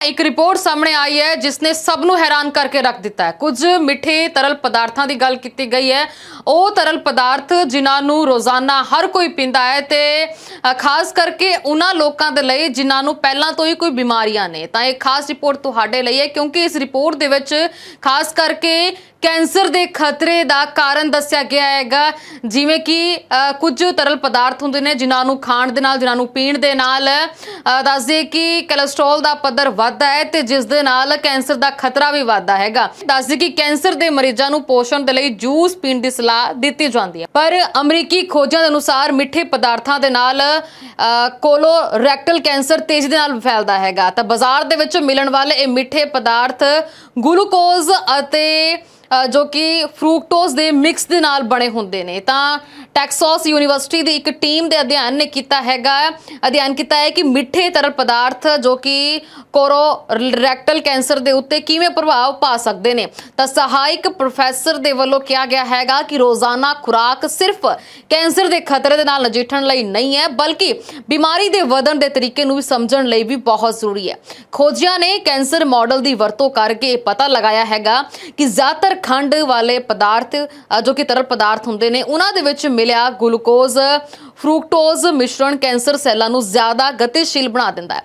ਇੱਕ ਰਿਪੋਰਟ ਸਾਹਮਣੇ ਆਈ ਹੈ ਜਿਸ ਨੇ ਸਭ ਨੂੰ ਹੈਰਾਨ ਕਰਕੇ ਰੱਖ ਦਿੱਤਾ ਹੈ। ਕੁਝ ਮਿੱਠੇ ਤਰਲ ਪਦਾਰਥਾਂ ਦੀ ਗੱਲ ਕੀਤੀ ਗਈ ਹੈ। ਉਹ ਤਰਲ ਪਦਾਰਥ ਜਿਨ੍ਹਾਂ ਨੂੰ ਰੋਜ਼ਾਨਾ ਹਰ ਕੋਈ ਪੀਂਦਾ ਹੈ ਤੇ ਖਾਸ ਕਰਕੇ ਉਹਨਾਂ ਲੋਕਾਂ ਦੇ ਲਈ ਜਿਨ੍ਹਾਂ ਨੂੰ ਪਹਿਲਾਂ ਤੋਂ ਹੀ ਕੋਈ ਬਿਮਾਰੀਆਂ ਨੇ। ਤਾਂ ਇਹ ਖਾਸ ਰਿਪੋਰਟ ਤੁਹਾਡੇ ਲਈ ਹੈ ਕਿਉਂਕਿ ਇਸ ਰਿਪੋਰਟ ਦੇ ਵਿੱਚ ਖਾਸ ਕਰਕੇ ਕੈਂਸਰ ਦੇ ਖਤਰੇ ਦਾ ਕਾਰਨ ਦੱਸਿਆ ਗਿਆ ਹੈਗਾ। ਜਿਵੇਂ ਕਿ ਕੁਝ ਤਰਲ ਪਦਾਰਥ ਹੁੰਦੇ ਨੇ ਜਿਨ੍ਹਾਂ ਨੂੰ ਖਾਣ ਦੇ ਨਾਲ ਜਿਨ੍ਹਾਂ ਨੂੰ ਪੀਣ ਦੇ ਨਾਲ ਅ, ਦੱਸਦੇ ਕਿ ਕੋਲੇਸਟ੍ਰੋਲ ਦਾ ਪੱਧਰ ਵੱਧਦਾ ਹੈ ਤੇ ਜਿਸ ਦੇ ਨਾਲ ਕੈਂਸਰ ਦਾ ਖਤਰਾ ਵੀ ਵੱਧਦਾ ਹੈਗਾ। ਦੱਸਦੇ ਕਿ ਕੈਂਸਰ ਦੇ ਮਰੀਜ਼ਾਂ ਨੂੰ ਪੋਸ਼ਣ ਦੇ ਲਈ ਜੂਸ ਪੀਣ ਦੀ ਸਲਾਹ ਦਿੱਤੀ ਜਾਂਦੀ ਹੈ। ਪਰ ਅਮਰੀਕੀ ਖੋਜਾਂ ਦੇ ਅਨੁਸਾਰ ਮਿੱਠੇ ਪਦਾਰਥਾਂ ਦੇ ਨਾਲ ਕੋਲੋਰੈਕਟਲ ਕੈਂਸਰ ਤੇਜ਼ੀ ਦੇ ਨਾਲ ਫੈਲਦਾ ਹੈਗਾ। ਤਾਂ ਬਾਜ਼ਾਰ ਦੇ ਵਿੱਚ ਮਿਲਣ ਵਾਲੇ ਇਹ ਮਿੱਠੇ ਪਦਾਰਥ ਗਲੂਕੋਜ਼ ਅਤੇ ਜੋ ਕਿ ਫਰੂਕਟੋਜ਼ ਦੇ ਮਿਕਸ ਦੇ ਨਾਲ ਬਣੇ ਹੁੰਦੇ ਨੇ। ਤਾਂ ਟੈਕਸਾਸ ਯੂਨੀਵਰਸਿਟੀ ਦੀ ਇੱਕ ਟੀਮ ਦੇ ਅਧਿਐਨ ਨੇ ਕੀਤਾ ਹੈਗਾ। ਅਧਿਐਨ ਕੀਤਾ ਹੈ ਕਿ ਮਿੱਠੇ ਤਰਲ ਪਦਾਰਥ ਜੋ ਕਿ ਕੋਲੋਰੈਕਟਲ ਕੈਂਸਰ ਦੇ ਉੱਤੇ ਕਿਵੇਂ ਪ੍ਰਭਾਵ ਪਾ ਸਕਦੇ ਨੇ। ਤਾਂ ਸਹਾਇਕ ਪ੍ਰੋਫੈਸਰ ਦੇ ਵੱਲੋਂ ਕਿਹਾ ਗਿਆ ਹੈਗਾ ਕਿ ਰੋਜ਼ਾਨਾ ਖੁਰਾਕ ਸਿਰਫ ਕੈਂਸਰ ਦੇ ਖਤਰੇ ਦੇ ਨਾਲ ਨਜਿੱਠਣ ਲਈ ਨਹੀਂ ਹੈ, ਬਲਕਿ ਬਿਮਾਰੀ ਦੇ ਵਧਣ ਦੇ ਤਰੀਕੇ ਨੂੰ ਵੀ ਸਮਝਣ ਲਈ ਵੀ ਬਹੁਤ ਜ਼ਰੂਰੀ ਹੈ। ਖੋਜੀਆਂ ਨੇ ਕੈਂਸਰ ਮਾਡਲ ਦੀ ਵਰਤੋਂ ਕਰਕੇ ਇਹ ਪਤਾ ਲਗਾਇਆ ਹੈਗਾ ਕਿ ਜ਼ਿਆਦਾਤਰ ਖੰਡ ਵਾਲੇ ਪਦਾਰਥ ਜੋ ਕਿ ਤਰਲ ਪਦਾਰਥ ਹੁੰਦੇ ਨੇ, ਉਹਨਾਂ ਦੇ ਵਿੱਚ ਮਿਲਿਆ ਗਲੂਕੋਜ਼, ਫਰੂਕਟੋਜ਼ ਮਿਸ਼ਰਣ ਕੈਂਸਰ ਸੈੱਲਾਂ ਨੂੰ ਜ਼ਿਆਦਾ ਗਤੀਸ਼ੀਲ ਬਣਾ ਦਿੰਦਾ ਹੈ।